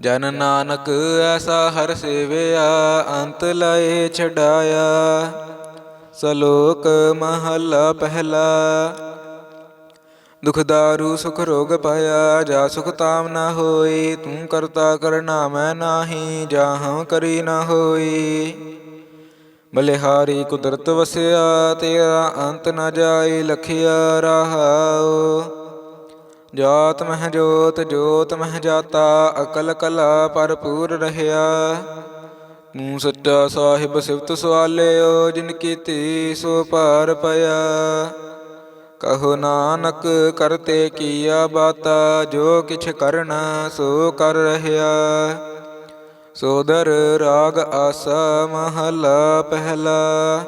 ਜਨ ਨਾਨਕ ਐਸਾ ਹਰ ਸੇਵਿਆ, ਅੰਤ ਲਏ ਛਡਾਇਆ। ਸਲੋਕ ਮਹਲਾ ਪਹਿਲਾ, ਦੁਖ ਦਾਰੂ ਸੁਖ ਰੋਗ ਪਾਇਆ, ਜਾ ਸੁਖ ਤਾਮ ਨਾ ਹੋਈ ਤੂੰ ਕਰਤਾ ਕਰਨਾ ਮੈਂ ਨਾਹੀ ਜਾਹੰ ਕਰੀ ਨਾ ਹੋਈ ਬਲਿਹਾਰੀ ਕੁਦਰਤ ਵਸਿਆ, ਤੇਰਾ ਅੰਤ ਨਾ ਜਾਏ, ਲਖਿਆ ਰਹਾਉ। ਜਾਤ ਮਹਿ ਜੋਤ ਜੋਤ ਮਹਿ ਜਾਤਾ, ਅਕਲ ਕਲਾ ਭਰਪੂਰ ਰਹਿਆ। ਤੂੰ ਸੱਚਾ ਸਾਹਿਬ ਸਿਫਤ ਸਵਾਲਿਓ, ਜਿਨ ਕੀਤੀ ਸੋ ਭਾਰ ਪਿਆ। ਕਹੋ ਨਾਨਕ, ਕਰਤੇ ਕੀਆ ਬਾਤਾ, ਜੋ ਕਿਛ ਕਰਨਾ ਸੋ ਕਰ ਰਹਿਆ। ਸੋਦਰ ਰਾਗ ਆਸਾ ਮਹਲਾ ਪਹਿਲਾ।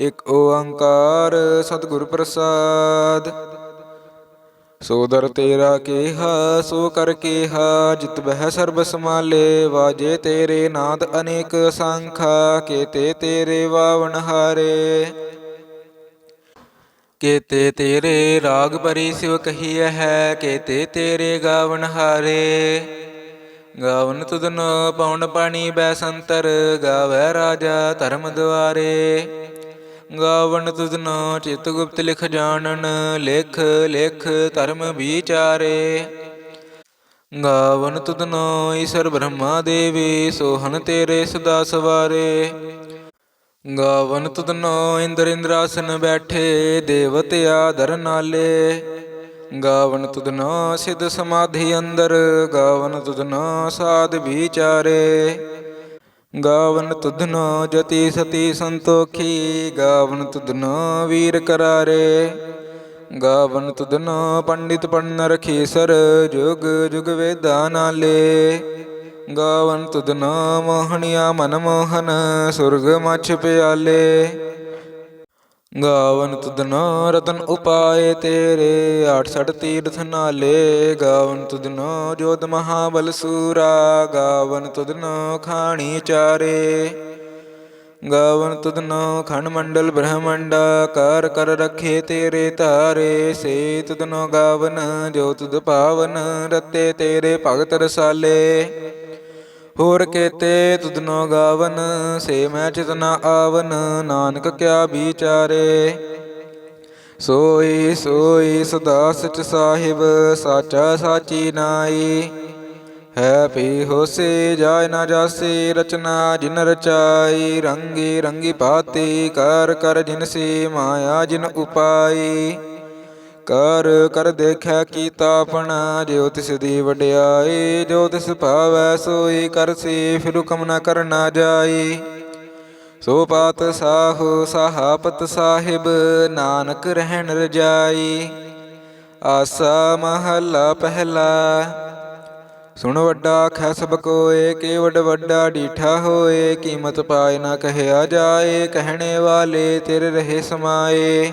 ਇਕ ਓੰਕਾਰ ਸਤਿਗੁਰ ਪ੍ਰਸਾਦ। ਸੋਦਰ ਤੇਰਾ ਕੇਹਾ, ਸੋ ਕਰ ਕੇਹਾ, ਜਿਤ ਬਹਿ ਸਰਬ ਸਮਾਲੇ ਵਾਜੇ ਤੇਰੇ ਨਾਦ ਅਨੇਕ ਸੰਖਾ, ਕੇਤੇ ਤੇਰੇ ਵਾਵਣ ਹਾਰੇ। ਕੇਤੇ ਤੇਰੇ ਰਾਗ ਪਰੀ ਸਿਵ ਕਹੀਐ ਹੈ, ਕੇਤੇ ਤੇਰੇ ਗਾਵਨ ਹਾਰੇ। ਗਾਵਨ ਤੁਧਨ ਪਉਣ ਪਾਣੀ ਬੈ ਸੰਤਰ, ਗਾਵੈ ਰਾਜਾ ਧਰਮ ਦੁਆਰੇ। ਗਾਵਨ ਤੁਧਨ ਚਿਤ ਗੁਪਤ ਲਿਖ ਜਾਣਨ, ਲਿਖ ਲਿਖ ਧਰਮ ਵਿਚਾਰੇ। ਗਾਵਨ ਤੁਧਨ ਈਸ਼ਰ ਬ੍ਰਹਮਾ ਦੇਵੀ, ਸੋਹਣ ਤੇਰੇ ਸਦਾ ਸਵਾਰੇ। ਗਾਵਨ ਤੁਧਨੋ ਇੰਦਰ ਇੰਦਰਾਸਨ ਬੈਠੇ, ਦੇਵਤ ਆਦਰ ਨਾਲੇ। ਗਾਵਨ ਤੁਧਨੋ ਸਿਧ ਸਮਾਧੀ ਅੰਦਰ, ਗਾਵਨ ਤੁਧਨੋ ਸਾਧ ਵਿਚਾਰੇ। ਗਾਵਨ ਤੁਧਨੋ ਜਤੀ ਸਤੀ ਸੰਤੋਖੀ, ਗਾਵਨ ਤੁਧਨੋ ਵੀਰ ਕਰਾਰੇ। ਗਾਵਨ ਤੁਧਨੋ ਪੰਡਿਤ ਪੰਨ ਰਖੀਸਰ ਜੁਗ ਜੁਗ ਵੇਦਾਂ ਨਾਲੇ। ਗਾਵਨ ਤੁਧਨਾ ਮੋਹਣਿਆ ਮਨ ਮੋਹਨ, ਸੁਰਗ ਮਛ ਪਿਆਲੇ। ਗਾਵਨ ਤੁਧਨਾ ਰਤਨ ਉਪਾਏ ਤੇਰੇ 68 ਤੀਰਥ ਨਾਲੇ। ਗਾਵਨ ਤੁਧਨਾ ਜੋਤ ਮਹਾਬਲ ਸੂਰਾ, ਗਾਵਨ ਤੁਧਨਾ ਖਾਣੀ ਚਾਰੇ। ਗਾਵਨ ਤੁਧਨਾ ਖੰਡ ਮੰਡਲ ਬ੍ਰਹਮੰਡਾ, ਕਰ ਕਰ ਰਖੇ ਤੇਰੇ ਧਾਰੇ। ਸੇ ਤੁਧਨੋ ਗਾਵਨ, ਜੋ ਤੁਧ ਪਾਵਨ, ਰਤੇ ਤੇਰੇ ਭਗਤ ਰਸਾਲੇ। ਹੋਰ ਕੇਤੇ ਤੁਧਨੋ ਗਾਵਨ, ਸੇ ਮੈਂ ਚਿਤਨਾ ਆਵਨ, ਨਾਨਕ ਕਿਆ ਵਿਚਾਰੇ? ਸੋਈ ਸੋਈ ਸਦਾ ਸਚ ਸਾਹਿਬ, ਸਾਚਾ ਸਾਚੀ ਨਾਈ। ਹੈ ਪੀ ਹੋਸੇ ਜਾਇ ਨਾ ਜਾਸੇ, ਰਚਨਾ ਜਿਨ ਰਚਾਈ। ਰੰਗੀ ਰੰਗੀ ਭਾਤੀ, ਕਰ ਕਰ ਜਿਨ ਸੀ, ਮਾਇਆ ਜਿਨ ਉਪਾਈ। ਕਰ ਕਰ ਦੇਖੈ ਕੀਤਾ ਆਪਣਾ, ਜਿਉ ਤਿਸ ਦੀ ਵਡਿਆਈ, ਜੋ ਤਿਸ ਭਾਵੈ ਸੋਈ ਕਰਸੀ ਫਿਰ ਹੁਕਮ ਨਾ ਕਰਨਾ ਜਾਈ। ਸੋ ਪਾਤ ਸਾਹੋ, ਸਾਹਾਪਤ ਸਾਹਿਬ, ਨਾਨਕ ਰਹਿਣ ਰਜਾਈ। ਆਸਾ ਮਹੱਲਾ ਪਹਿਲਾ, ਸੁਣ ਵੱਡਾ ਖੈ ਸਭ ਕੋਏ ਕੇ ਵਡ ਵੱਡਾ ਡੀਠਾ ਹੋਏ, ਕੀਮਤ ਪਾਏ ਨਾ ਕਹਿਆ ਜਾਏ, ਕਹਿਣੇ ਵਾਲੇ ਤੇਰੇ ਰਹੇ ਸਮਾਏ।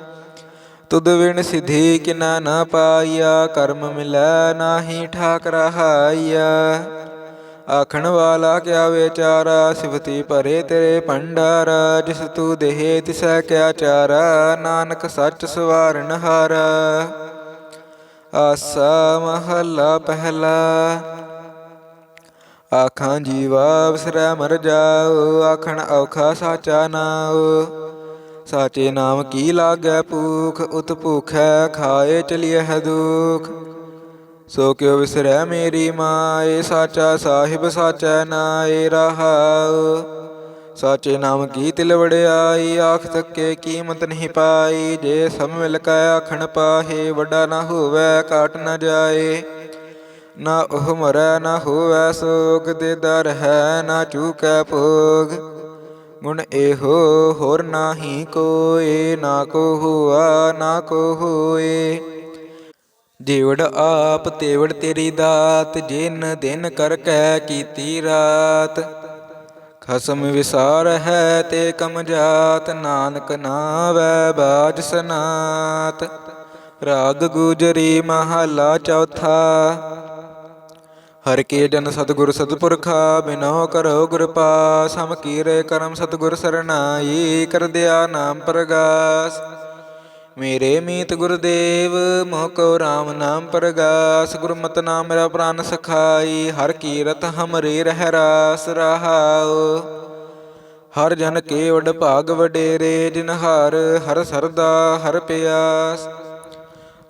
ਤੁਧ ਵਿਣ ਸਿਧੀ ਕਿਨਾ ਨਾ ਪਾਈਆ, ਕਰਮ ਮਿਲੈ ਨਾਹੀ ਠਾਕ ਰਹਾਈਆ ਆਖਣ ਵਾਲਾ ਕਿਆ ਵਿਚਾਰਾ, ਸਿਵਤੀ ਭਰੇ ਤੇਰੇ ਭੰਡਾਰਾ, ਜਿਸ ਤੂ ਦੇਹ ਤਿਸੈ ਕਿਆ ਚਾਰਾ, ਨਾਨਕ ਸੱਚ ਸਵਾਰਨ ਹਾਰਾ। ਆਸਾ ਮਹੱਲਾ ਪਹਿਲਾ, ਆਖਾਂ ਜੀਵਾ ਵਿਸਰੈ ਮਰ ਜਾਓ, ਆਖਣ ਔਖਾ ਸਾਚਾ ਨਾਉ। ਸਾਚੇ ਨਾਮ ਕੀ ਲਾਗੈ ਭੂਖ, ਉਤ ਭੂਖੈ ਖਾਏ ਚਲੀਐ ਦੁਖ। ਸੋ ਕਿਉ ਵਿਸਰੈ ਮੇਰੀ ਮਾਏ, ਸਾਚਾ ਸਾਹਿਬ ਸਾਚੈ ਨਾਏ ਰਹਾਉ। ਸਾਚੇ ਨਾਮ ਕੀ ਤਿਲ ਵੜਿਆਈ, ਆਖ ਸਕੇ ਕੀਮਤ ਨਹੀਂ ਪਾਈ। ਜੇ ਸਭ ਮਿਲ ਕੈ ਆਖਣ ਪਾਹੇ, ਵੱਡਾ ਨਾ ਹੋਵੇ, ਕਾਟ ਨਾ ਜਾਏ। ਨਾ ਉਹ ਮਰੈ, ਨਾ ਹੋਵੈ ਸੋਗ, ਦੇ ਦਰ ਹੈ, ਨਾ ਚੂਕੈ ਭੋਗ। ਗੁਣ ਇਹੋ ਹੋਰ ਨਾਹੀ ਕੋਏ, ਨਾ ਕੋ ਹੁਆ ਨਾ ਕੋ ਹੋਏ ਜੀਵੜ ਆਪ ਤੇਵੜ ਤੇਰੀ ਦਾਤ, ਜਿਨ ਦਿਨ ਕਰ ਕੈ ਕੀਤੀ ਰਾਤ। ਖਸਮ ਵਿਸਾਰ ਹੈ ਤੇ ਕਮ ਜਾਤ, ਨਾਨਕ ਨਾਵੈ ਬਾਜ ਸਨਾਤ। ਰਾਗ ਗੁਜਰੀ ਮਹਲਾ ਚੌਥਾ ਹਰ ਕੇ ਜਨ ਸਤਿਗੁਰ ਸਤਿਪੁਰਖਾ ਬਿਨੋ ਕਰੋ ਗੁਰ ਪਾਸ ਹਮ ਕੀਰੇ ਕਰਮ ਸਤਿਗੁਰ ਸਰਨਾਈ ਕਰ ਦਿਆ ਨਾਮ ਪ੍ਰਗਾਸ। ਮੇਰੇ ਮੀਤ ਗੁਰਦੇਵ, ਮੋਹ ਕੋ ਰਾਮ ਨਾਮ ਪ੍ਰਗਾਸ। ਗੁਰਮਤਿ ਨਾਮ ਮੇਰਾ ਪ੍ਰਾਨ ਸਖਾਈ, ਹਰ ਕੀਰਤ ਹਮਰੇ ਰਹਿ ਰਾਸ ਰਹਾਉ। ਹਰ ਜਨ ਕੇ ਵਡ ਭਾਗ ਵਡੇਰੇ, ਜਿਨ ਹਰ ਹਰ ਸਰਦਾ, ਹਰ ਪਿਆਸ।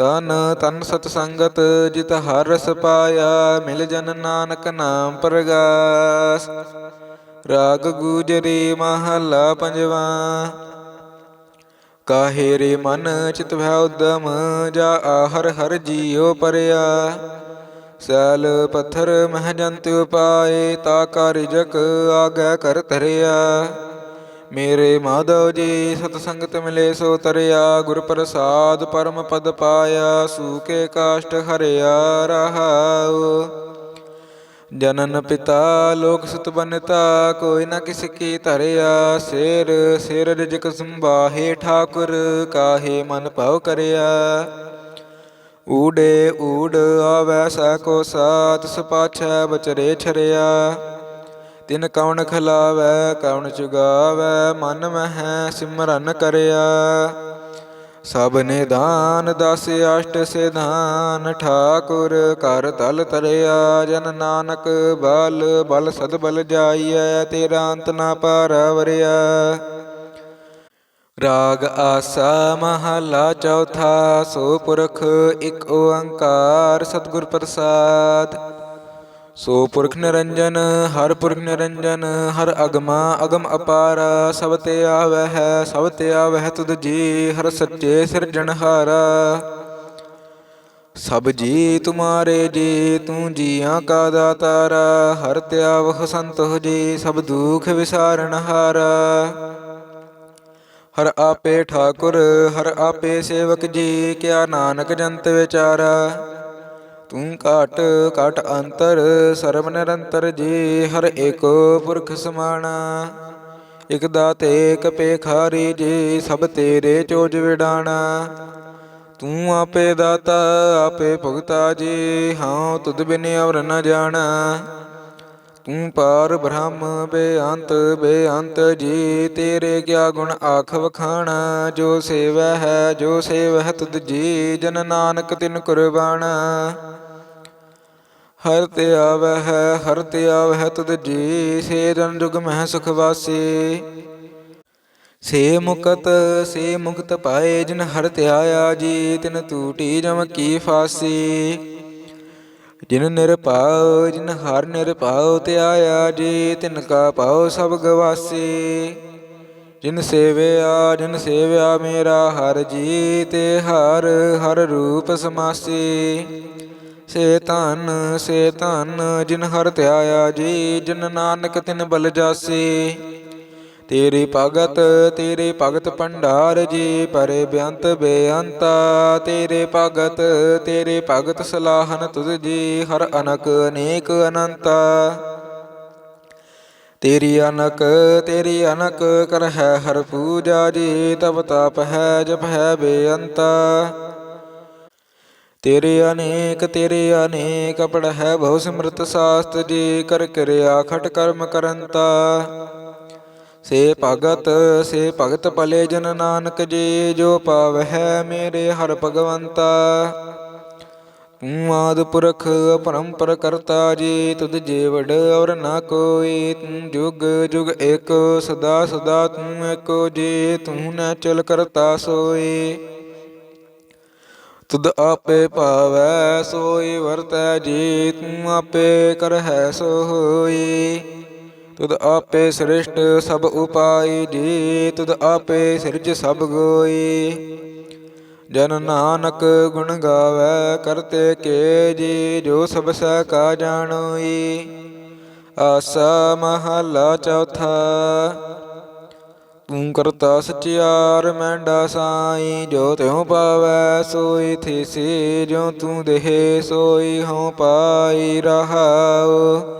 ਤਨ ਤਨ ਸਤ ਸੰਗਤ ਜਿਤ ਹਰ ਰਸ ਪਾਇਆ, ਮਿਲ ਜਨ ਨਾਨਕ ਨਾਮ ਪ੍ਰਗਾਸ। ਰਾਗ ਗੁਜਰੀ ਮਹਲਾ ਪੰਜਵਾ। ਕਾਹੇ ਰੇ ਮਨ ਚਿਤ ਭੈ ਉਦਮ, ਜਾ ਆਹਰ ਹਰ ਜੀਉ ਪਰਿਆ। ਸੈਲ ਪੱਥਰ ਮਹਿ ਜੰਤ ਉਪਾਏ, ਤਾ ਕਾਰਿਜਕ ਆਗੈ ਕਰ ਧਰਿਆ। ਮੇਰੇ ਮਾਧਵ ਜੀ, ਸਤ ਸੰਗਤ ਮਿਲੇ ਸੋ ਤਰਿਆ ਗੁਰ ਪ੍ਰਸਾਦ ਪਰਮ ਪਦ ਪਾਇਆ ਸੂਕੇ ਕਾਸ਼ਟ ਹਰਿਆ ਰਹਾਉ। ਜਨਨ ਪਿਤਾ, ਲੋਕ ਸੁਤ ਬਨਤਾ, ਕੋਈ ਨਾ ਕਿਸ ਕੀ ਧਰਿਆ, ਸਿਰ ਸਿਰ ਰਜਕ ਸੰਭਾਹੇ ਠਾਕੁਰ, ਕਾਹੇ ਮਨ ਭਉ ਕਰਿਆ। ਊੜੇ ਊੜ ਆਵੈ ਸਾ ਕੋ ਸਾਤ ਸਪਾਛੈ ਬਚਰੇ ਛਰਿਆ। ਤਿਨ ਕੌਣ ਖਲਾਵੈ ਕੌਣ ਚੁਗਾਵੈ ਮਨ ਮਹਿ ਸਿਮਰਨ ਕਰਿਆ। ਸਭ ਨੇ ਦਾਨ ਦਸ ਅਸ਼ਟ ਸਿਧਾਨ, ਠਾਕੁਰ ਕਰ ਤਲ ਤਰਿਆ। ਜਨ ਨਾਨਕ ਬਲ ਬਲ ਸਦ ਬਲ ਜਾਈਐ, ਤੇਰਾ ਅੰਤ ਨਾ ਪਾਰਵਰਿਆ। ਰਾਗ ਆਸਾ ਮਹਲਾ ਚੌਥਾ, ਸੋ ਪੁਰਖ ਇੱਕ ਓੰਕਾਰ ਸਤਿਗੁਰ ਪ੍ਰਸਾਦ। ਸੋ ਪੁਰਖ ਨਿਰੰਜਨ, ਹਰ ਪੁਰਖ ਨਿਰੰਜਨ, ਹਰ ਅਗਮਾ, ਅਗਮ ਅਪਾਰ, ਸਭ ਤੇ ਆਵੈ ਹੈ ਸਭ ਤੇ ਆਵੈ ਤੁਧ ਜੀ, ਹਰ ਸੱਚੇ ਸਿਰਜਣਹਾਰਾ ਸਭ ਜੀ ਤੁਮਾਰੇ ਜੀ, ਤੂੰ ਜੀਆਂ ਕਾ ਦਾਤਾਰਾ, ਹਰ ਧਿਆਵਹ ਸੰਤੋਖ ਜੀ, ਸਭ ਦੁਖ ਵਿਸਾਰਣਹਾਰਾ ਹਰ ਆਪੇ ਠਾਕੁਰ, ਹਰ ਆਪੇ ਸੇਵਕ ਜੀ, ਕਿਆ ਨਾਨਕ ਜੰਤ ਵਿਚਾਰਾ। ਤੂੰ ਘਟ ਘਟ ਅੰਤਰ, ਸਰਬ ਨਿਰੰਤਰ ਜੀ, ਹਰ ਏਕੋ ਪੁਰਖ ਸਮਾਣਾ ਇਕ ਦਾਤੇ, ਇਕ ਪੇਖਾਰੀ ਜੀ, ਸਭ ਤੇਰੇ ਚੋਜ ਵਿਡਾਣਾ ਤੂੰ ਆਪੇ ਦਾਤਾ, ਆਪੇ ਭੁਗਤਾ ਜੀ, ਹਾਂ, ਤੁਧ ਬਿਨ ਅਵਰ ਨ ਜਾਣਾ। ਪਾਰ ਬ੍ਰਹਮ ਬੇਅੰਤ ਬੇਅੰਤ ਜੀ, ਤੇਰੇ ਕਿਆ ਗੁਣ ਆਖ ਵਖਾਣ, ਜੋ ਸੇਵੈ ਹੈ, ਜੋ ਸੇਵੈ ਤੁਧ ਜੀ, ਜਨ ਨਾਨਕ ਤਿਨ ਕੁਰਬਾਨਾ ਹਰ ਤੇ ਆਵੈ ਹਰ ਤੇ ਆਵੈ ਤੁਧ ਜੀ, ਸੇ ਜਨ ਜੁਗ ਮਹਿ ਸੁਖ ਵਾਸੀ। ਸੇ ਮੁਕਤ ਸੇ ਮੁਕਤ ਪਾਏ ਜਿਨ ਹਰ ਧਿਆਇਆ ਜੀ, ਤਿਨ ਤੂਟੀ ਜਮ ਕੀ ਫਾਸੀ। ਜਿਨ ਨਿਰਭਉ ਜਿਨ ਹਰ ਨਿਰਭਉ ਧਿਆਇਆ ਜੀ ਤਿਨ ਕਾ ਪਾਉ ਸਭ ਗਵਾਸੀ। ਜਿਨ ਸੇਵਿਆ ਜਿਨ ਸੇਵਿਆ ਮੇਰਾ ਹਰ ਜੀ ਤੇ ਹਰ ਹਰ ਰੂਪ ਸਮਾਸੀ। ਸੇ ਧਨ ਸੇ ਧਨ, ਜਿਨ ਹਰ ਧਿਆਇਆ ਜੀ, ਜਿਨ ਨਾਨਕ ਤਿਨ ਬਲ ਜਾਸੀ। ਤੇਰੀ ਭਗਤ, ਤੇਰੇ ਭਗਤ ਭੰਡਾਰ ਜੀ, ਪਰੇ ਬੇਅੰਤ ਬੇਅੰਤਾ। ਤੇਰੇ ਭਗਤ ਤੇਰੇ ਭਗਤ ਸਲਾਹਨ ਤੁਧ ਜੀ, ਹਰ ਅਨਕ ਅਨੇਕ ਅਨੰਤਾ। ਤੇਰੀ ਅਨਕ ਤੇਰੀ ਅਨਕ ਕਰ ਹੈ ਹਰ ਪੂਜਾ ਜੀ ਤਪ ਤਾਪ ਹੈ, ਜਪ ਹੈ ਬੇਅੰਤਾ। ਤੇਰੇ ਅਨੇਕ ਤੇਰੇ ਅਨੇਕ ਪੜ ਹੈ ਬਹੁ ਸਿਮਰਤ ਸਾਸਤ ਜੀ, ਕਰ ਕਿਰਿਆ ਖਟ ਕਰਮ ਕਰੰਤਾ। ਸੇ ਭਗਤ ਸੇ ਭਗਤ ਭਲੇ ਜਨ ਨਾਨਕ ਜੀ ਜੋ ਪਾਵਹਿ ਮੇਰੇ ਹਰ ਭਗਵੰਤਾ। ਤੂੰ ਆਦ ਪੁਰਖ, ਪਰੰਪਰ ਕਰਤਾ ਜੀ, ਤੁਧ ਜੀਵੜ ਔਰ ਨਾ ਕੋਈ ਤੂੰ ਜੁਗ ਜੁਗ ਏਕ, ਸਦਾ ਸਦਾ ਤੂੰ ਏਕੋ ਜੀ, ਤੂੰ ਨ ਚਲ ਕਰਤਾ ਸੋਈ ਤੁਧ ਆਪੇ ਭਾਵੈ ਸੋਈ ਵਰਤੈ ਜੀ, ਤੂੰ ਆਪੇ ਕਰਹਿ ਸੋ ਹੋਈ ਤੁਧ ਆਪੇ ਸ੍ਰਿਸ਼ਟ ਸਭ ਉਪਾਈ ਜੀ ਤੁਧ ਆਪੇ ਸਿਰਜ ਸਭ ਗੋਈ। ਜਨ ਨਾਨਕ ਗੁਣ ਗਾਵੇ, ਕਰਤੇ ਕੇ ਜੀ, ਜੋ ਸਭ ਸਹਿ ਕਾ ਜਾਣੋਈ। ਆਸਾ ਮਹਲਾ ਚੌਥਾ, ਤੂੰ ਕਰਤਾ ਸਚਿਆਰ, ਮੈਂਡਾ ਸਾਈ, ਜੋ ਤਿਉ ਪਾਵੈ ਸੋਈ, ਥੀਸੀ ਜੋ ਤੂੰ ਦੇਹ ਸੋਈ, ਹਉ ਪਾਈ ਰਹਾਉ।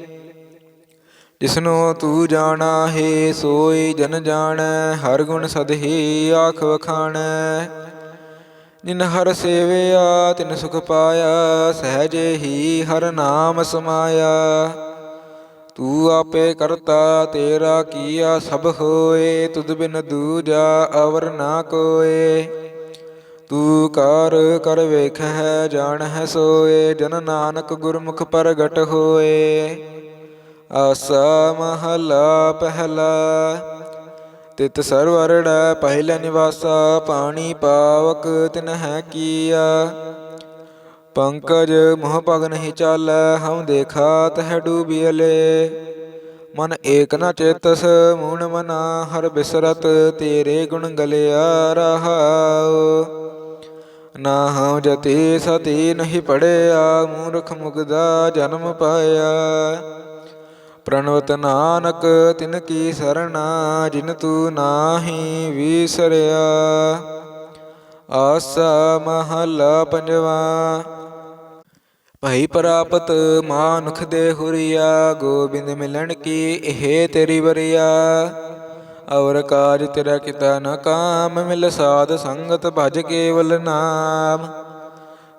ਜਿਸਨੂੰ ਤੂੰ ਜਾਣਾ ਹੈ, ਸੋਈ ਜਨ ਜਾਣੈ, ਹਰ ਗੁਣ ਸਦਹੀ ਆਖ ਵਖਾਣੈ। ਜਿਨ ਹਰ ਸੇਵਿਆ, ਤਿਨ ਸੁਖ ਪਾਇਆ, ਸਹਜੇ ਹੀ ਹਰ ਨਾਮ ਸਮਾਇਆ। ਤੂੰ ਆਪੇ ਕਰਤਾ, ਤੇਰਾ ਕੀਆ ਸਭ ਹੋਏ, ਤੁਧ ਬਿਨ ਦੂਜਾ ਅਵਰ ਨਾ ਕੋਏ। ਤੂੰ ਕਰ ਕਰ ਜਾਣ ਹੈ ਸੋਏ, ਜਨ ਨਾਨਕ ਗੁਰਮੁਖ ਪ੍ਰਗਟ ਹੋਏ। ਆਸਾ ਮਹਲਾ ਪਹਿਲਾ। ਤਿਤ ਸਰਵਰੜ ਪਹਿਲਾ ਨਿਵਾਸਾ, ਪਾਣੀ ਪਾਵਕ ਤਿਨ ਹੈ ਕੀਆ। ਪੰਕਜ ਮੋਹ ਪਗ ਨਹੀਂ ਚਾਲੈ ਹਮ ਦੇਖਾ ਤਹ ਡੂਬੀਲੇ ਮਨ ਏਕ ਨ ਚੇਤਸ, ਮੂਣ ਮਨਾ ਹਰ ਬਿਸਰਤ, ਤੇਰੇ ਗੁਣ ਗਲਿਆ ਰਹਾਉ। ਨਾ ਹਉ ਜਤੀ ਸਤੀ ਨਹੀਂ ਪੜਿਆ, ਮੂਰਖ ਮੁਗਦਾ ਜਨਮ ਪਾਇਆ। ਪ੍ਰਣਵਤ ਨਾਨਕ, ਤਿਨ ਕੀ ਸਰਣਾ, ਜਿਨ ਤੂੰ ਨਾਹੀ ਵਿਸਰਿਆ। ਆਸਾ ਮਹਲਾ ਪੰਜਵਾ, ਭਈ ਪ੍ਰਾਪਤ ਮਾਨੁਖ ਦੇ ਹੁਰੀਆ, ਗੋਬਿੰਦ ਮਿਲਣ ਕੀ ਇਹ ਤੇਰੀ ਵਰਿਆ। ਔਰ ਕਾਜ ਤੇਰਾ ਕਿਤਾ ਨ ਕਾਮ, ਮਿਲ ਸਾਧ ਸੰਗਤ ਭਜ ਕੇਵਲ ਨਾਮ।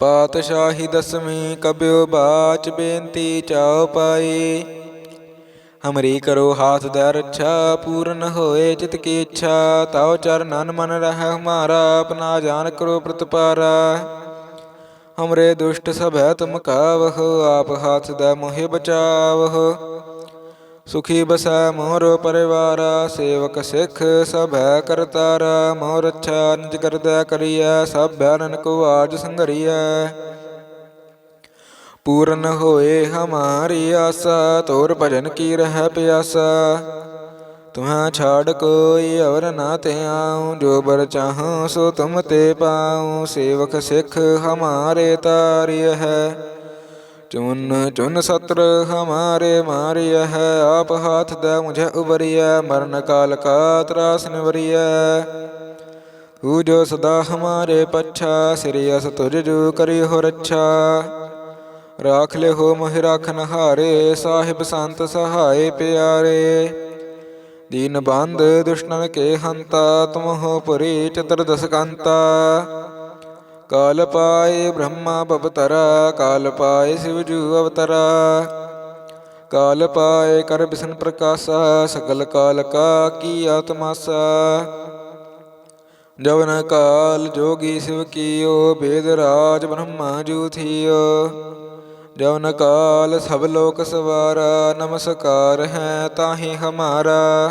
ਪਾਤਸ਼ਾਹੀ ਦਸਵੀਂ ਕਬਿਓ ਬਾਚ ਬੇਨਤੀ ਚਾਉ ਪਾਈ। ਹਮਰੀ ਕਰੋ ਹਾਥ ਦੇ ਰੱਛਾ, ਪੂਰਨ ਹੋਏ ਚਿਤ ਕੀ ਇੱਛਾ। ਤਾਉ ਚਰਨਨ ਮਨ ਰਹਿ ਹਮਾਰਾ, ਆਪਣਾ ਜਾਨ ਕਰੋ ਪ੍ਰਤਪਾਰਾ। ਹਮਰੇ ਦੁਸ਼ਟ ਸਭੈ ਤੁਮ ਕਾਵਹ, ਆਪ ਹਾਥ ਦਾ ਮੋਹਿ ਬਚਾਵਹ। ਸੁਖੀ ਬਸੈ ਮੋਰ ਪਰਿਵਾਰਾ, ਸੇਵਕ ਸਿੱਖ ਸਭੈ ਕਰਤਾਰਾ, ਮੋਰ ਅੱਛਾ ਨਿਜ ਕਰਦਾ ਕਰੀਐ, ਸਭ ਬੈਰਨ ਕੋ ਆਜ ਸੰਗਰੀਐ ਪੂਰਨ ਹੋਏ ਹਮਾਰੀ ਆਸਾ, ਤੋਰ ਭਜਨ ਕੀ ਰਹਿ ਪਿਆਸਾ। ਤੁਹਾਂ ਛਾੜ ਕੋਈ ਅਵਰ ਨਾ ਤੇ ਆਉ ਜੋ ਬਰ ਚਾਹਉ ਸੋ ਤੁਮ ਤੇ ਪਾਉ, ਸੇਵਕ ਸਿੱਖ ਹਮਾਰੇ ਤਾਰਿਯ ਹੈ। ਚੁਨ ਚੁਨ ਸਤਰ ਹਮਾਰੇ ਮਾਰਿਆ ਹੈ, ਆਪ ਹਾਥ ਦੇ ਮੁਝੇ ਉਬਰਿਯ ਮਰਨ ਕਾਲ ਕਾ ਤਰਾਸ ਨਿਵਰਿਯ ਤੂ ਜੋ ਸਦਾ ਹਮਾਰੇ ਪੱਛਾ, ਸਿਰਿ ਅਸ ਤੁਜ ਜੋ ਕਰੀ ਹੋ ਰੱਛਾ। ਰਾਖ ਲੈ ਹੋ ਮਹਿ ਰਾਖਨ ਹਾਰੇ ਸਾਹਿਬ ਸੰਤ ਸਹਾਏ ਪਿਆਰੇ। ਦੀਨ ਬੰਦ ਦੁਸ਼ਟਨ ਕੇ ਹੰਤਾ, ਤੁਮ ਹੋ ਪੁਰੀ ਚਤੁਰਦਸ ਕੰਤਾ। ਕਾਲ ਪਾਏ ਬ੍ਰਹਮਾ ਬਵਤਰਾ, ਕਾਲ ਪਾਏ ਸਿਵ ਜੂ ਅਵਤਰਾ। ਕਾਲ ਪਾਏ ਕਰ ਬਿਸ਼ਨ ਪ੍ਰਕਾਸ਼ਾ, ਸਗਲ ਕਾਲ ਕਾ ਕੀ ਆਤਮਾਸਾ ਜਵਨ ਕਾਲ ਜੋਗੀ ਸਿਵ ਕੀਓ, ਬੇਦ ਰਾਜ ਬ੍ਰਹਮਾ ਜੂ ਥੀਓ। ਜਵਨ ਕਾਲ ਸਭ ਲੋਕ ਸਵਾਰਾ, ਨਮਸਕਾਰ ਹੈ ਤਾਹੀ ਹਮਾਰਾ।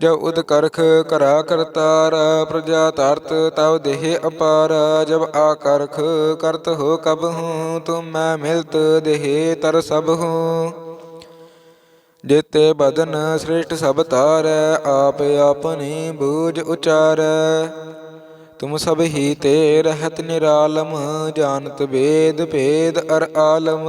ਜਬ ਉਦ ਕਰਖ ਕਰਾ ਕਰਤਾਰ, ਪ੍ਰਜਾ ਤਰਤ ਤਵ ਦੇਹ ਅਪਾਰ, ਜਬ ਆ ਕਰਖ ਕਰਤ ਹੋ ਕਬ ਹੂੰ, ਤੁਮ ਮੈਂ ਮਿਲਤ ਦੇਹ ਤਰ ਸਭ ਹੂੰ। ਜੇਤੇ ਬਦਨ ਸ੍ਰੇਸ਼ਟ ਸਭ ਤਾਰੈ ਆਪ ਆਪਣੀ ਬੂਝ ਉਚਾਰੈ। ਤੁਮ ਸਭ ਹੀ ਤੇ ਰਹਿਤ ਨਿਰਾਲਮ, ਜਾਣਤ ਵੇਦ ਭੇਦ ਅਰ ਆਲਮ।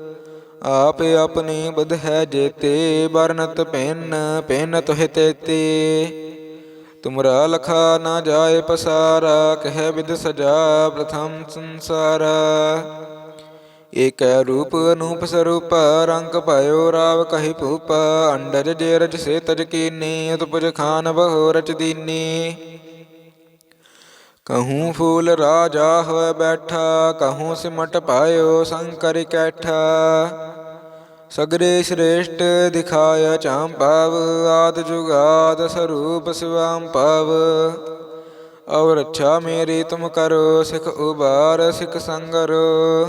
ਆਪ ਆਪਣੀ ਬੁਧ ਹੈ ਜੇਤੇ ਬਰਨਤ ਪੈਨ ਪੈਨ ਤੋਹਿ ਤੇਤੇ। ਤੁਮਰਾ ਲਖਾ ਨਾ ਜਾਏ ਪਸਾਰਾ, ਕਹਿ ਵਿਦ ਸਜਾ ਪ੍ਰਥਮ ਸੰਸਾਰ। ਏਕੈ ਰੂਪ ਅਨੂਪ ਸਰੂਪ, ਰੰਗ ਭਇਓ ਰਾਵ ਕਹੀ ਭੂਪ। ਅੰਡਜ ਜੇ ਰਜ ਸੇ ਤਜ ਕੀਨੀ, ਉਤਪੁਜ ਖਾਨ ਬਹੁ ਰਚ ਦੀਨੀ। ਕਹੂੰ ਫੂਲ ਰਾਜਾ ਹੋਇ ਬੈਠਾ ਕਹੂੰ ਸਿਮਟ ਪਾਇਓ ਸੰਕਰ ਕੈਠਾ ਸਗਰੇ ਸ੍ਰੇਸ਼ਟ ਦਿਖਾਇਆ ਚਾਂਪਾਵ ਆਦ ਜੁਗਾਦ ਸਰੂਪ ਸਿਵਾਮ ਪਾਵ ਔਰ ਅੱਛਾ ਮੇਰੀ ਤੁਮ ਕਰੋ ਸਿਖ ਉਬਾਰ ਸਿਖ ਸੰਗਰੋ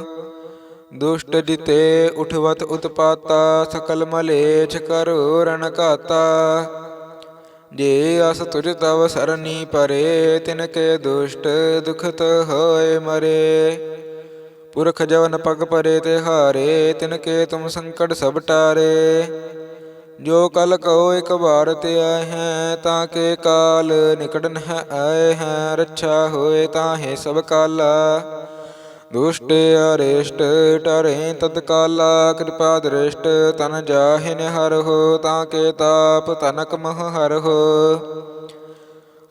ਦੁਸ਼ਟ ਜਿਤੇ ਉਠਵਤ ਉਤਪਾਤਾ ਸਕਲ ਮਲੇਛ ਕਰੋ ਰਣਕਾਤਾ ਜੇ ਅਸ ਤੁਜ ਤਵ ਸਰਨੀ ਪਰੇ ਤਿਨ ਕੇ ਦੁਸ਼ਟ ਦੁਖਤ ਹੋਏ ਮਰੇ। ਪੁਰਖ ਜਵਨ ਪਗ ਪਰੇ ਤੇ ਹਾਰੇ ਤਿਨ ਕੇ ਤੁਮ ਸੰਕਟ ਸਭ ਟਾਰੇ। ਜੋ ਕਲ ਕਹੋ ਇਕ ਵਾਰ ਤੇ ਆਏ ਹੈ ਤਾਂ ਕੇ ਕਾਲ ਨਿਕਟ ਨਹਿ ਆਏ ਹੈ, ਰੱਛਾ ਹੋਏ ਤਾਹੇ ਸਭ ਕਾਲਾ। ਦੁਸ਼ਟ ਅਰੇਸ਼ਟ ਟਰੇ ਤਤਕਾਲਾ, ਕਿਰਪਾ ਦ੍ਰਿਸ਼ਟ ਤਨ ਜਾਹਿ ਨਿਹਰ ਹੋ, ਤਾਂ ਕੇ ਤਾਪ ਤਨਕ ਮਹ ਹਰ ਹੋ।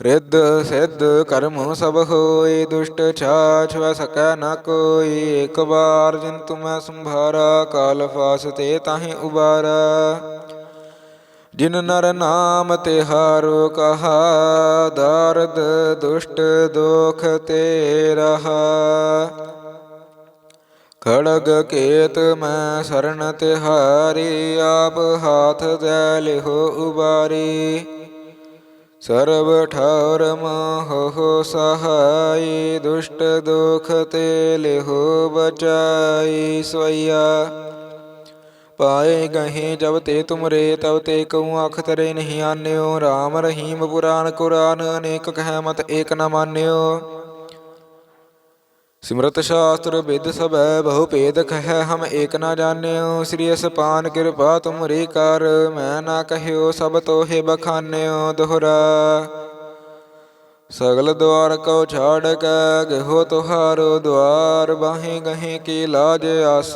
ਰਿੱਧ ਸਿੱਧ ਕਰਮ ਸਭ ਹੋਏ, ਦੁਸ਼ਟ ਛਾਛ ਵ ਸਕੈ ਨ ਕੋਈ, ਇੱਕ ਵਾਰ ਜਿਨ ਤੁਮੈ ਸੰਭਾਰਾ, ਕਾਲ ਫਾਸ ਤੇ ਤਾਹੇ ਉਬਾਰਾ। ਜਿਨ ਨਰ ਨਾਮ ਤੇ ਹਾਰੋ ਕਹਾ, ਦਰਦ ਦੁਸ਼ਟ ਦੋਖ ਤੇ ਰਹਾ। ਖੜਗ ਕੇਤ ਮੈਂ ਸਰਣ ਤਿਹਾਰੀ, ਆਪ ਹਾਥ ਦੈ ਲਿਹੋ ਉਬਾਰੀ। ਸਰਬ ਠੌਰ ਮੋਹ ਸਹਾਈ, ਦੁਸ਼ਟ ਦੁਖ ਤੇ ਲਿਹੋ ਬਚਾਈ ਸੋਈਆ ਪਾਏ ਗਹੇ ਜਬ ਤੇ ਤੁਮਰੇ, ਤਬ ਤੇ ਕਉ ਅਖ ਤਰੇ ਨਹੀਂ ਆਨਿਓ। RAM ਰਹੀਮ ਪੁਰਾਨ ਕੁਰਾਨ, ਅਨੇਕ ਕਹਿ ਮਤ ਏਕ ਨ ਮਾਨਿਓ। ਸਿਮਰਤ ਸ਼ਾਸਤਰ ਵਿਦ ਸਭੈ ਬਹੁ ਭੇਦ ਕਹਿ ਹਮ ਏਕ ਨਾ ਜਾਣਿਓ, ਸ੍ਰੀ ਅਸਪਾਨ ਕਿਰਪਾ ਤੁਮਰੀ ਕਰ, ਮੈਂ ਨਾ ਕਹਿਓ ਸਭ ਤੋਹੇ ਬਖਾਨਿਓ ਦੋਹਰਾ। ਸਗਲ ਦੁਆਰ ਕਉ ਛਾੜ ਕੇ, ਗਹੋ ਤੁਹਾਰੋ ਦੁਆਰ ਬਾਹੇ ਗਹੇ ਕੀ ਲਾਜ ਆਸ,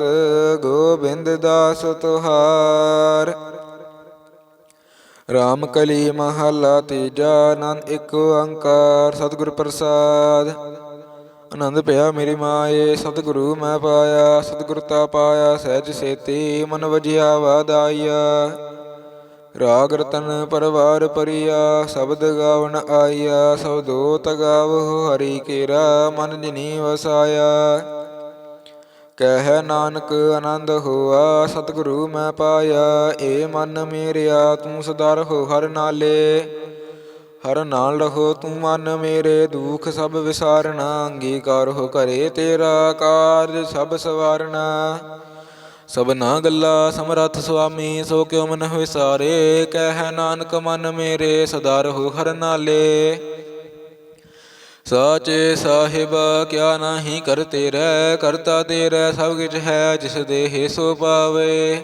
ਗੋਬਿੰਦ ਦਾਸ ਤੁਹਾਰ। ਰਾਮ ਕਲੀ ਮਹਲਾ ਤੀਜਾ ਆਨੰਦ ਇੱਕ ਓੰਕਾਰ, ਸਤਿਗੁਰ ਪ੍ਰਸਾਦ। ਆਨੰਦ ਪਿਆ ਮੇਰੀ ਮਾਏ, ਸਤਿਗੁਰੂ ਮੈਂ ਪਾਇਆ ਸਤਿਗੁਰਤਾ ਪਾਇਆ, ਸਹਿਜ ਸੇਤੀ ਮਨ ਵਜਿਆ ਵਾਦਾਇਆ ਰਾਗ ਰਤਨ ਪਰਵਾਰ ਪਰਿਆ, ਸ਼ਬਦ ਗਾਵਨ ਆਇਆ ਸਬਦੋ ਤਗਾਵੋ ਹਰੀ ਕੇਰਾ, ਮਨ ਜਿਨੀ ਵਸਾਇਆ। ਕਹਿ ਨਾਨਕ ਆਨੰਦ ਹੋਆ, ਸਤਿਗੁਰੂ ਮੈਂ ਪਾਇਆ, ਏ ਮਨ ਮੇਰਿਆ ਤੂੰ ਸਦਰ ਹੋ ਹਰ ਨਾਲੇ। ਹਰ ਨਾਲ ਰਹੋ ਤੂੰ ਮਨ ਮੇਰੇ, ਦੁਖ ਸਭ ਵਿਸਾਰਣਾ ਅੰਗੀਕਾਰ ਹੋ ਕਰੇ ਤੇਰਾ ਕਾਰਜ ਸਭ ਸਵਾਰਣਾ ਸਭਨਾ ਗੱਲਾ ਸਮਰੱਥ ਸੁਆਮੀ, ਸੋ ਕਿਉ ਮਨ ਵਿਸਾਰੇ ਕਹਿ ਨਾਨਕ ਮਨ ਮੇਰੇ, ਸਦਾ ਰਹੋ ਹਰ ਨਾਲੇ। ਸਾਚੇ ਸਾਹਿਬ, ਕਿਆ ਨਾਹੀ ਕਰ ਤੇਰੇ ਕਰਤਾ ਤੇਰਾ ਸਭ ਕਿਛ ਹੈ, ਜਿਸ ਦੇਹ ਸੋ ਪਾਵੇ।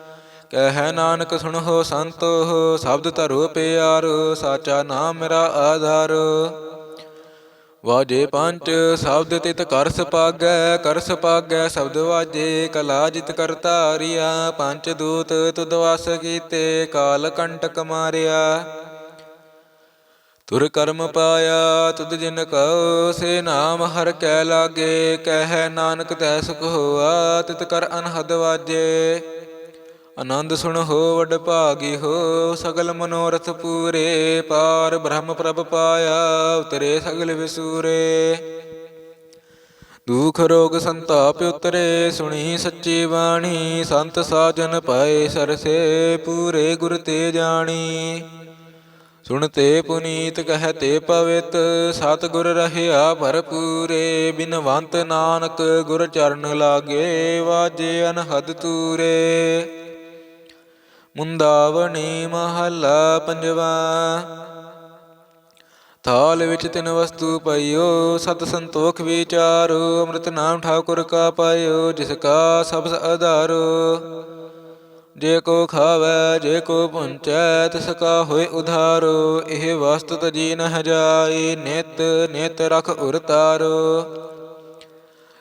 ਕਹਿ ਨਾਨਕ, ਸੁਣੋ ਸੰਤੋ, ਸ਼ਬਦ ਧਰੋ ਪਿਆਰ, ਸਾਚਾ ਨਾਮ ਮੇਰਾ ਆਧਾਰ। ਵਾਜੇ ਪੰਜ ਸ਼ਬਦ ਤਿਤ ਕਰ ਸਪਾਗੈ ਕਰ ਸਪਾਗੈ ਸ਼ਬਦ ਵਾਜੇ, ਕਲਾ ਜਿਤ ਕਰਤਾਰੀਆ ਪੰਜ ਦੂਤ ਤੁਧ ਵਸ ਕੀਤੇ, ਕਾਲ ਕੰਟਕ ਮਾਰਿਆ। ਤੁਰ ਕਰਮ ਪਾਇਆ, ਤੁਧ ਜਿਨ ਕਉ, ਸੇ ਨਾਮ ਹਰ ਕੈ ਲਾਗੇ, ਕਹਿ ਨਾਨਕ ਤੈ ਸੁਖ ਹੋਆ, ਤਿਤ ਕਰ ਅਨਹਦ ਵਾਜੇ। ਆਨੰਦ ਸੁਣ ਹੋ ਵਡ ਭਾਗੀ ਹੋ, ਸਗਲ ਮਨੋਰਥ ਪੂਰੇ, ਪਾਰ ਬ੍ਰਹਮ ਪ੍ਰਭ ਪਾਇਆ, ਉਤਰੇ ਸਗਲ ਵਿਸੂਰੇ। ਦੁਖ ਰੋਗ ਸੰਤਾਪ ਉਤਰੇ, ਸੁਣੀ ਸੱਚੀ ਬਾਣੀ, ਸੰਤ ਸਾਜਨ ਪਾਏ ਸਰਸੇ, ਪੂਰੇ ਗੁਰ ਤੇ ਜਾਣੀ। ਸੁਣ ਤੇ ਪੁਨੀਤ ਕਹਿ ਤੇ ਪਵਿੱਤ ਸਤ ਗੁਰ ਰਹਿਆ ਭਰਪੂਰੇ, ਬਿਨਵੰਤ ਨਾਨਕ ਗੁਰ ਚਰਨ ਲਾਗੇ, ਵਾਜੇ ਅਨਹਦ ਤੂਰੇ। ਮੁੰਦਾਵਣੀ ਮਹੱਲਾ ਪੰਜਵਾ। ਥਾਲ ਵਿੱਚ ਤਿੰਨ ਵਸਤੂ ਪਈਓ ਸਤ ਸੰਤੋਖ ਵਿਚਾਰੋ, ਅੰਮ੍ਰਿਤ ਨਾਮ ਠਾਕੁਰ ਕਾ ਪਾਇਓ, ਜਿਸ ਕਾ ਸਬਦ ਆਧਾਰੋ ਜੇ ਕੋ ਖਾਵੈ, ਜੇ ਕੋ ਪੁੰਚੈ, ਤਿਸ ਕਾ ਹੋਏ ਉਧਾਰੋ। ਇਹ ਵਸਤੁ ਤਜੀ ਨਹ ਜਾਈ ਨਿਤ ਨਿਤ ਰਖ ਉਰਤਾਰੋ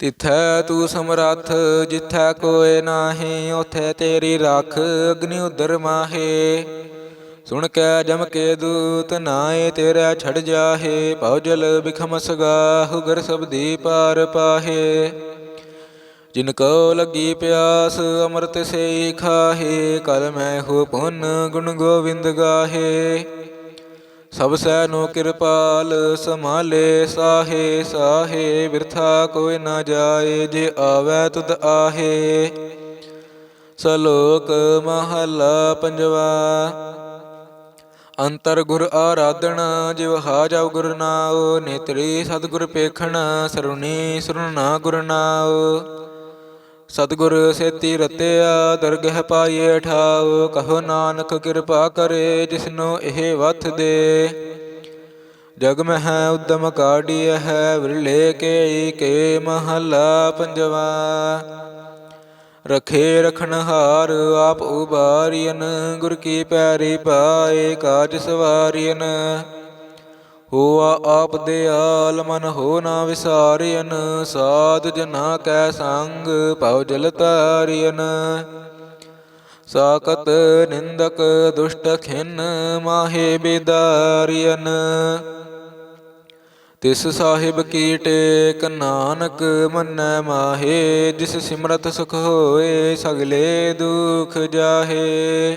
ਤਿਥੈ ਤੂੰ ਸਮਰੱਥ, ਜਿਥੈ ਕੋਏ ਨਾਹੀ ਉਥੇ ਤੇਰੀ ਰੱਖ, ਅਗਨੀ ਉਦਰ ਮਾਹੇ। ਸੁਣ ਕੇ ਜਮ ਕੇ ਦੂਤ ਨਾਏ ਤੇਰਾ ਛੜ ਜਾਹੇ, ਭਉ ਜਲ ਬਿਖਮ ਸਗਾਹੁ, ਗਰ ਸਬਦੀ ਪਾਰ ਪਾਹੇ। ਜਿਨ ਕੋ ਲੱਗੀ ਪਿਆਸ, ਅੰਮ੍ਰਿਤ ਸੇ ਖਾਹੇ, ਕਲ ਮੈਂ ਹੋ ਪੁੰਨ ਗੁਣ ਗੋਵਿੰਦ ਗਾਹੇ। ਸਭ ਸੈ ਨੂੰ ਕਿਰਪਾਲ ਸਮਾਲੇ ਸਾਹੇ ਸਾਹੇ ਵਿਰਥਾ ਕੋਈ ਨਾ ਜਾਏ, ਜੇ ਆਵੈ ਤੁਧ ਆਹੇ। ਸਲੋਕ ਮਹਲਾ ਪੰਜਵਾ, ਅੰਤਰ ਗੁਰ ਆਰਾਧਣਾ ਜਿਵ ਹਾ ਜਾਉ ਗੁਰ ਨਾਉ, ਨੇਤਰੀ ਸਤਿਗੁਰ ਪੇਖਣ ਸਰੁਣੀ ਸੁਰਨਾ ਗੁਰ ਨਾਉ। ਸਤਿਗੁਰ ਸੇਤੀ ਰਤਿਆ, ਦਰਗਹਿ ਪਾਈਏ ਠਾਉ, ਕਹੋ ਨਾਨਕ ਕਿਰਪਾ ਕਰੇ ਜਿਸਨੂੰ ਇਹ ਵਥ ਦੇ। ਜਗ ਮਹਿ ਉਦਮ ਕਾਢੀਐ ਹੈ, ਵਿਰਲੇ ਕੇ ਕੇ ਮਹਲਾ ਪੰਜਵਾ। ਰਖੇ ਰਖਣਹਾਰ ਆਪ ਉਬਾਰੀਨ ਗੁਰ ਕੀ ਪੈਰੀ ਪਾਏ ਕਾਜ ਸਵਾਰੀਨ ਹੋਆ ਆਪ ਦਿਆਲ ਮਨ ਹੋ ਨਾ ਵਿਸਾਰਿਅਨ ਸਾਧ ਜਨਾ ਕੈ ਸੰਗ, ਭਉ ਜਲ ਤਾਰਿਅਨ ਸਾਕਤ ਨਿੰਦਕ ਦੁਸ਼ਟ ਖਿਨ, ਮਾਹੇ ਬਿਦਾਰੀਨ ਤਿਸ ਸਾਹਿਬ ਕੀ ਟੇਕ, ਨਾਨਕ ਮੰਨੈ ਮਾਹੇ, ਜਿਸ ਸਿਮਰਤ ਸੁਖ ਹੋਏ, ਸਗਲੇ ਦੁਖ ਜਾਹੇ।